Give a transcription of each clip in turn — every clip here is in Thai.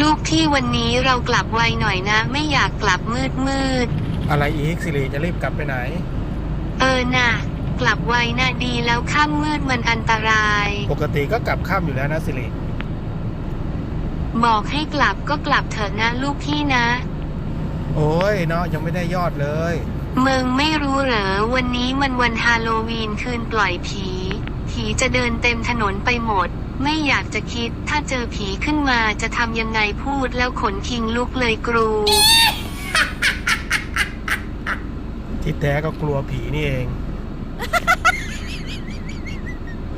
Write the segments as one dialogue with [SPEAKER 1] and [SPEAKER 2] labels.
[SPEAKER 1] ลูกพี่วันนี้เรากลับไวหน่อยนะ ไม่อยากกลับมืดมืด
[SPEAKER 2] อะไรอีกสิริจะรีบกลับไปไหน
[SPEAKER 1] ๆเออน่ะ กลับไวนะดีแล้วค่ำมืดมันอันตราย
[SPEAKER 2] ปกติก็กลับค่ำอยู่แล้วนะสิริ
[SPEAKER 1] บอกให้กลับก็กลับเถอะนะลูกพี่นะ
[SPEAKER 2] โอ้ยเนาะยังไม่ได้ยอดเลย
[SPEAKER 1] มึงไม่รู้เหรอวันนี้มันวันฮาโลวีนคืนปล่อยผี ผีจะเดินเต็มถนนไปหมด ไม่อยากจะคิด ถ้าเจอผีขึ้นมาจะทำยังไงพูดแล้วขนคิงลุกเลยกรู
[SPEAKER 2] ที่แท้ก็กลัวผีนี่เอง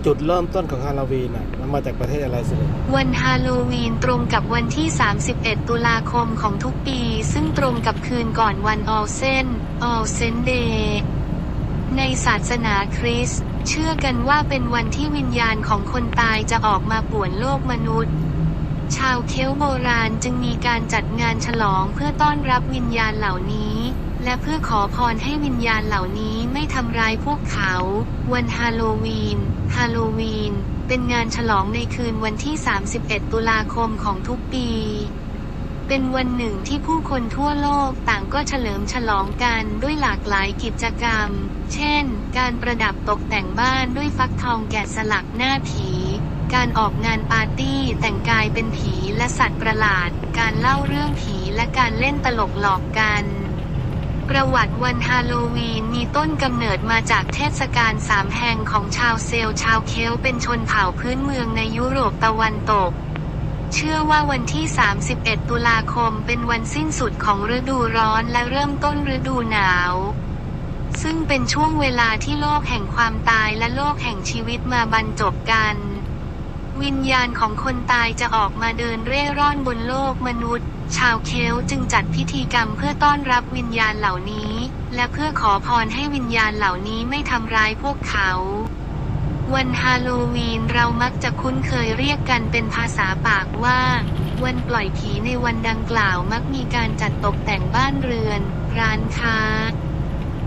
[SPEAKER 2] จุดเริ่มต้นของฮาโลวีนอะ มันมาจากประเทศอะไรสิริ
[SPEAKER 1] วันฮาโลวีนตรงกับวันที่ 31 ตุลาคมของทุกปี ซึ่งตรงกับคืนก่อนวันออลเซนออลเซนเดย์ ในศาสนาคริสต์เชื่อกันว่าเป็นวันที่วิญญาณของคนตายจะออกมาป่วนโลกมนุษย์ ชาวเคลโบราณจึงมีการจัดงานฉลองเพื่อต้อนรับวิญญาณเหล่านี้ และเพื่อขอพรให้วิญญาณเหล่านี้ไม่ทำร้ายพวกเขา วันฮาโลวีน ฮาโลวีน เป็นงานฉลองในคืนวันที่ 31 ตุลาคมของทุกปี เป็นวันหนึ่งที่ผู้คนทั่วโลกต่างก็เฉลิมฉลองกันด้วยหลากหลายกิจกรรม เช่น การประดับตกแต่งบ้านด้วยฟักทองแกะสลักหน้าผี การออกงานปาร์ตี้แต่งกายเป็นผีและสัตว์ประหลาด การเล่าเรื่องผีและการเล่นตลกหลอกกัน ประวัติวันฮาโลวีนมีต้นกำเนิดมาจากเทศกาลสามแห่งของชาวเซลชาวเคลเป็นชนเผ่าพื้นเมืองในยุโรปตะวันตก เชื่อว่าวันที่ 31 ตุลาคมเป็นวันสิ้นสุดของฤดูร้อนและเริ่มต้นฤดูหนาว ซึ่งเป็นช่วงเวลาที่โลกแห่งความตายและโลกแห่งชีวิตมาบรรจบกัน วิญญาณของคนตายจะออกมาเดินเร่ร่อนบนโลกมนุษย์ ชาวเคลจึงจัดพิธีกรรมเพื่อต้อนรับวิญญาณเหล่านี้ และเพื่อขอพรให้วิญญาณเหล่านี้ไม่ทำร้ายพวกเขา วันฮาโลวีนเรามักจะคุ้นเคยเรียกกันเป็นภาษาปากว่า วันปล่อยผีในวันดังกล่าวมักมีการจัดตกแต่งบ้านเรือน ร้านค้า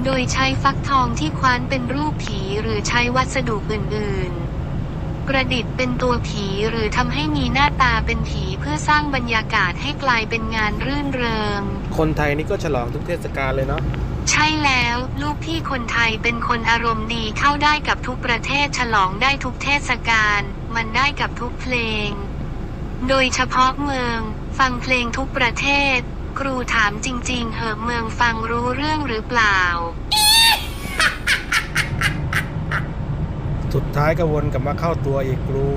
[SPEAKER 1] โดยใช้ฟักทองที่คว้านเป็นรูปผีหรือใช้วัสดุอื่นๆ ประดิษฐ์เป็นตัวผีหรือทำให้มีหน้าตาเป็นผีเพื่อสร้างบรรยากาศให้กลายเป็นงานรื่นเริง
[SPEAKER 2] คนไทยนี่ก็ฉลองทุกเทศกาลเลยเนาะ
[SPEAKER 1] ใช่แล้ว ลูกพี่คนไทยเป็นคนอารมณ์ดีเข้าได้กับทุกประเทศฉลองได้ทุกเทศกาลมันได้กับทุกเพลง โดยเฉพาะเมือง ฟังเพลงทุกประเทศ ครูถามจริง ๆ เหอะเมืองฟังรู้เรื่องหรือเปล่า
[SPEAKER 2] สุดท้ายก็วนกลับมาเข้าตัวอีกครู